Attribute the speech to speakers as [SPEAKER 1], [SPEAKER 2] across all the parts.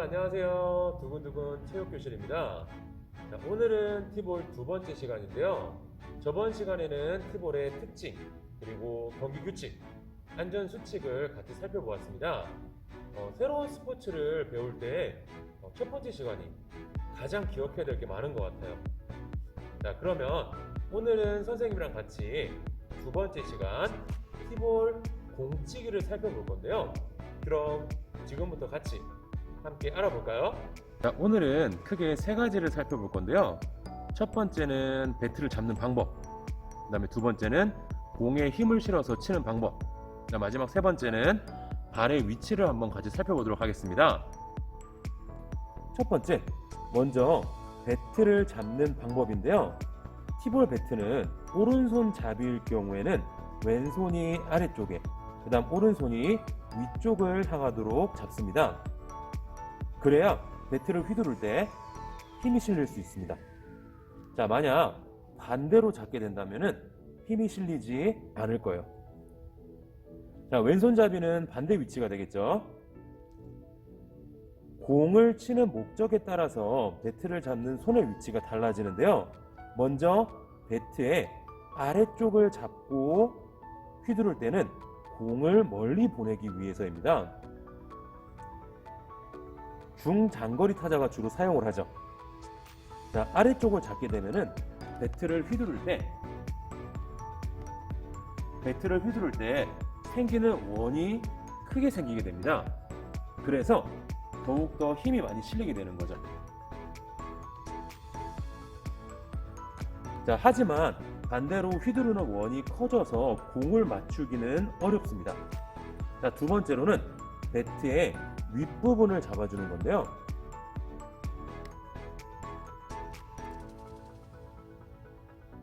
[SPEAKER 1] 안녕하세요. 두근두근 체육교실입니다. 자, 오늘은 티볼 두 번째 시간인데요. 저번 시간에는 티볼의 특징, 그리고 경기 규칙, 안전 수칙을 같이 살펴보았습니다. 어, 새로운 스포츠를 배울 때 어, 첫 번째 시간이 가장 기억해야 될 게 많은 것 같아요. 자, 그러면 오늘은 선생님이랑 같이 두 번째 시간 티볼 공치기를 살펴볼 건데요. 그럼 지금부터 같이 함께 알아볼까요? 자, 오늘은 크게 세 가지를 살펴볼 건데요. 첫 번째는 배트를 잡는 방법. 그 다음에 두 번째는 공에 힘을 실어서 치는 방법. 마지막 세 번째는 발의 위치를 한번 같이 살펴보도록 하겠습니다. 첫 번째, 먼저 배트를 잡는 방법인데요. 티볼 배트는 오른손 잡이일 경우에는 왼손이 아래쪽에, 그 다음 오른손이 위쪽을 향하도록 잡습니다. 그래야 배트를 휘두를 때 힘이 실릴 수 있습니다. 자, 만약 반대로 잡게 된다면 힘이 실리지 않을 거예요. 자, 왼손잡이는 반대 위치가 되겠죠. 공을 치는 목적에 따라서 배트를 잡는 손의 위치가 달라지는데요. 먼저 배트의 아래쪽을 잡고 휘두를 때는 공을 멀리 보내기 위해서입니다. 중장거리 타자가 주로 사용을 하죠. 자, 아래쪽을 잡게 되면은 배트를 휘두를 때 배트를 휘두를 때 생기는 원이 크게 생기게 됩니다. 그래서 더욱더 힘이 많이 실리게 되는 거죠. 자, 하지만 반대로 휘두르는 원이 커져서 공을 맞추기는 어렵습니다. 자, 두 번째로는 배트의 윗부분을 잡아주는 건데요.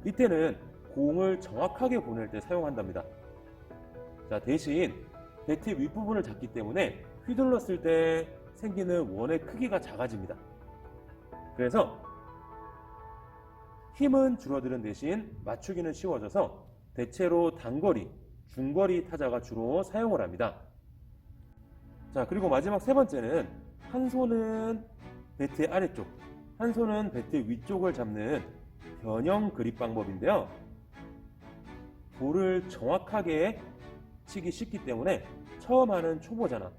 [SPEAKER 1] 이때는 공을 정확하게 보낼 때 사용한답니다. 자, 대신 배트 윗부분을 잡기 때문에 휘둘렀을 때 생기는 원의 크기가 작아집니다. 그래서 힘은 줄어드는 대신 맞추기는 쉬워져서 대체로 단거리, 중거리 타자가 주로 사용을 합니다. 자, 그리고 마지막 세 번째는 한 손은 배트의 아래쪽, 한 손은 배트의 위쪽을 잡는 변형 그립 방법인데요. 볼을 정확하게 치기 쉽기 때문에 처음 하는 초보자나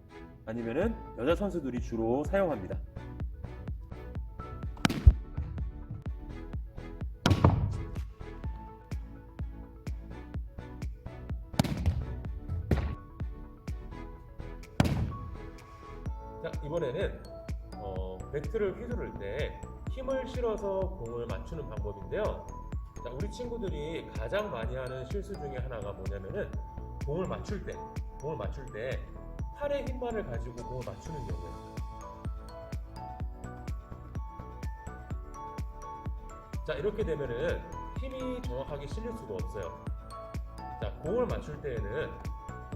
[SPEAKER 1] 아니면은 여자 선수들이 주로 사용합니다. 자, 이번에는 어, 배트를 휘두를 때 힘을 실어서 공을 맞추는 방법인데요. 자, 우리 친구들이 가장 많이 하는 실수 중에 하나가 뭐냐면은 공을 맞출 때, 공을 맞출 때 팔의 힘만을 가지고 공을 맞추는 경우예요. 자, 이렇게 되면은 힘이 정확하게 실릴 수가 없어요. 자, 공을 맞출 때에는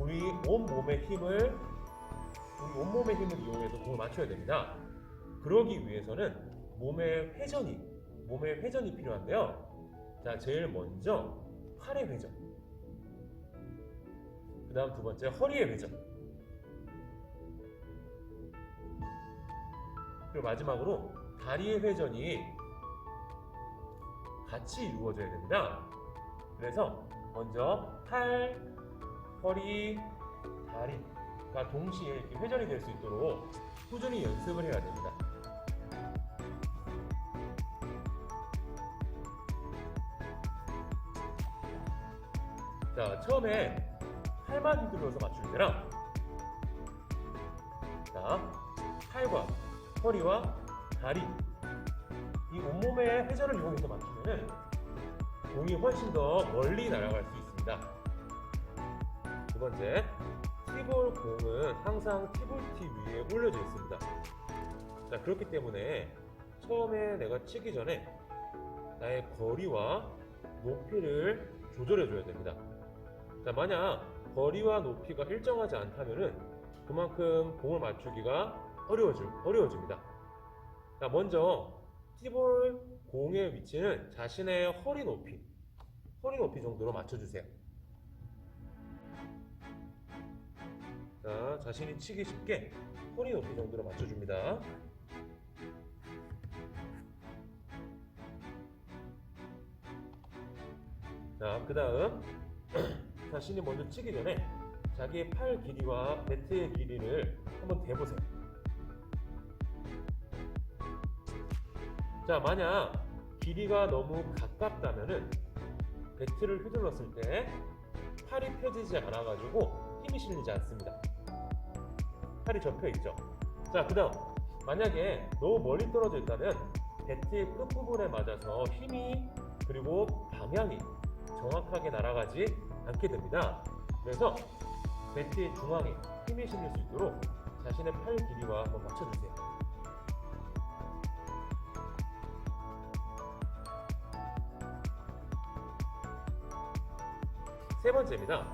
[SPEAKER 1] 우리 온 몸의 힘을 우리 온몸의 힘을 이용해서 공을 맞춰야 됩니다. 그러기 위해서는 몸의 회전이 몸의 회전이 필요한데요. 자, 제일 먼저 팔의 회전. 그 다음 두 번째 허리의 회전. 그리고 마지막으로 다리의 회전이 같이 이루어져야 됩니다. 그래서 먼저 팔, 허리, 다리 가 동시에 이렇게 회전이 될 수 있도록 꾸준히 연습을 해야 됩니다. 자, 처음에 팔만 휘둘러서 맞출 때랑 자, 팔과 허리와 다리 이 온몸의 회전을 이용해서 맞추면은 공이 훨씬 더 멀리 날아갈 수 있습니다. 두 번째, 티볼 공은 항상 티볼티 위에 올려져 있습니다. 자, 그렇기 때문에 처음에 내가 치기 전에 나의 거리와 높이를 조절해 줘야 됩니다. 자, 만약 거리와 높이가 일정하지 않다면은 그만큼 공을 맞추기가 어려워질, 어려워집니다. 자, 먼저 티볼 공의 위치는 자신의 허리 높이, 허리 높이 정도로 맞춰주세요. 자, 자신이 치기 쉽게 허리 높이 정도로 맞춰줍니다. 자, 그 다음 자신이 먼저 치기 전에 자기의 팔 길이와 배트의 길이를 한번 대보세요. 자, 만약 길이가 너무 가깝다면은 배트를 휘둘렀을 때 팔이 펴지지 않아가지고 힘이 실리지 않습니다. 팔이 접혀 있죠. 자, 그 다음 만약에 너무 멀리 떨어져 있다면 배트의 끝부분에 맞아서 힘이 그리고 방향이 정확하게 날아가지 않게 됩니다. 그래서 배트의 중앙에 힘이 실릴 수 있도록 자신의 팔 길이와 한번 맞춰주세요. 세 번째입니다.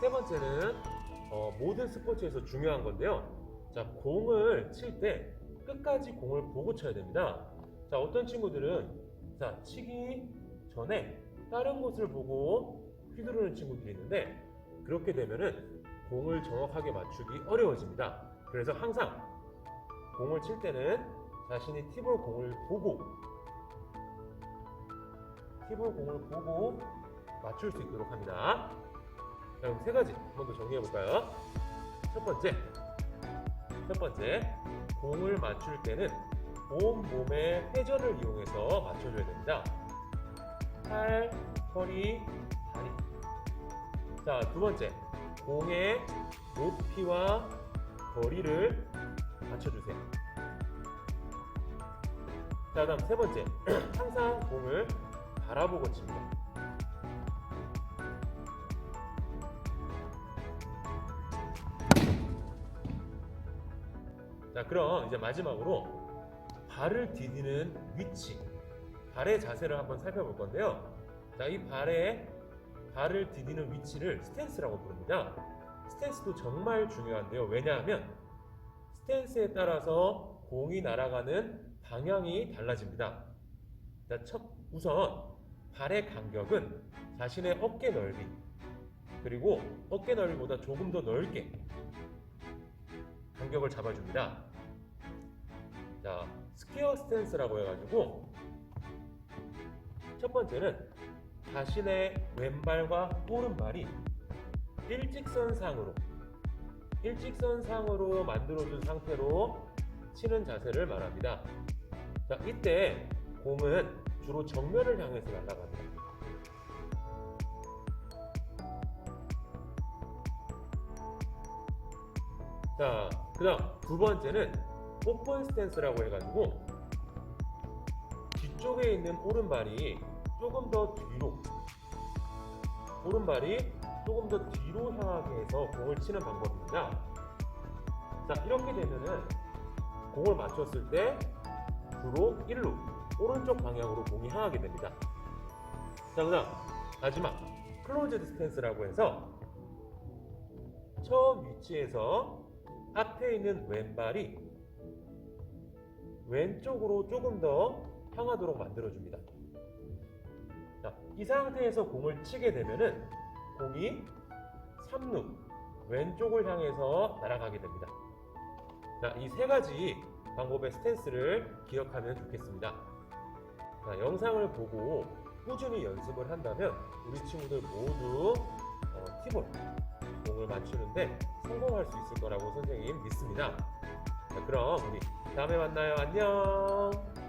[SPEAKER 1] 세 번째는 어, 모든 스포츠에서 중요한 건데요. 자, 공을 칠 때 끝까지 공을 보고 쳐야 됩니다. 자, 어떤 친구들은 자, 치기 전에 다른 곳을 보고 휘두르는 친구들이 있는데 그렇게 되면은 공을 정확하게 맞추기 어려워집니다. 그래서 항상 공을 칠 때는 자신이 팁볼 공을 보고 팁볼 공을 보고 맞출 수 있도록 합니다. 자, 그럼 세 가지 한 번 더 정리해 볼까요? 첫 번째, 첫 번째, 공을 맞출 때는 온 몸의 회전을 이용해서 맞춰줘야 됩니다. 팔, 허리, 다리. 자, 두 번째, 공의 높이와 거리를 맞춰주세요. 자, 다음 세 번째, 항상 공을 바라보고 칩니다. 자, 그럼 이제 마지막으로 발을 디디는 위치, 발의 자세를 한번 살펴볼 건데요. 자, 이 발의 발을 디디는 위치를 스탠스라고 부릅니다. 스탠스도 정말 중요한데요. 왜냐하면 스탠스에 따라서 공이 날아가는 방향이 달라집니다. 자, 첫 우선 발의 간격은 자신의 어깨 넓이 그리고 어깨 넓이보다 조금 더 넓게 간격을 잡아줍니다. 자, 스퀘어 스탠스라고 해가지고 첫 번째는 자신의 왼발과 오른발이 일직선상으로 일직선상으로 만들어준 상태로 치는 자세를 말합니다. 자, 이때 공은 주로 정면을 향해서 날아갑니다. 자, 그 다음 두 번째는 오픈 스탠스라고 해가지고 뒤쪽에 있는 오른발이 조금 더 뒤로 오른발이 조금 더 뒤로 향하게 해서 공을 치는 방법입니다. 자, 이렇게 되면은 공을 맞췄을 때 주로 1루 오른쪽 방향으로 공이 향하게 됩니다. 자, 그 다음 마지막 클로즈드 스탠스라고 해서 처음 위치에서 앞에 있는 왼발이 왼쪽으로 조금 더 향하도록 만들어줍니다. 자, 이 상태에서 공을 치게 되면은 공이 3루 왼쪽을 향해서 날아가게 됩니다. 자, 이 세 가지 방법의 스탠스를 기억하면 좋겠습니다. 자, 영상을 보고 꾸준히 연습을 한다면 우리 친구들 모두 어, 팁을 공을 맞추는데 성공할 수 있을 거라고 선생님 믿습니다. 자, 그럼 우리 다음에 만나요. 안녕.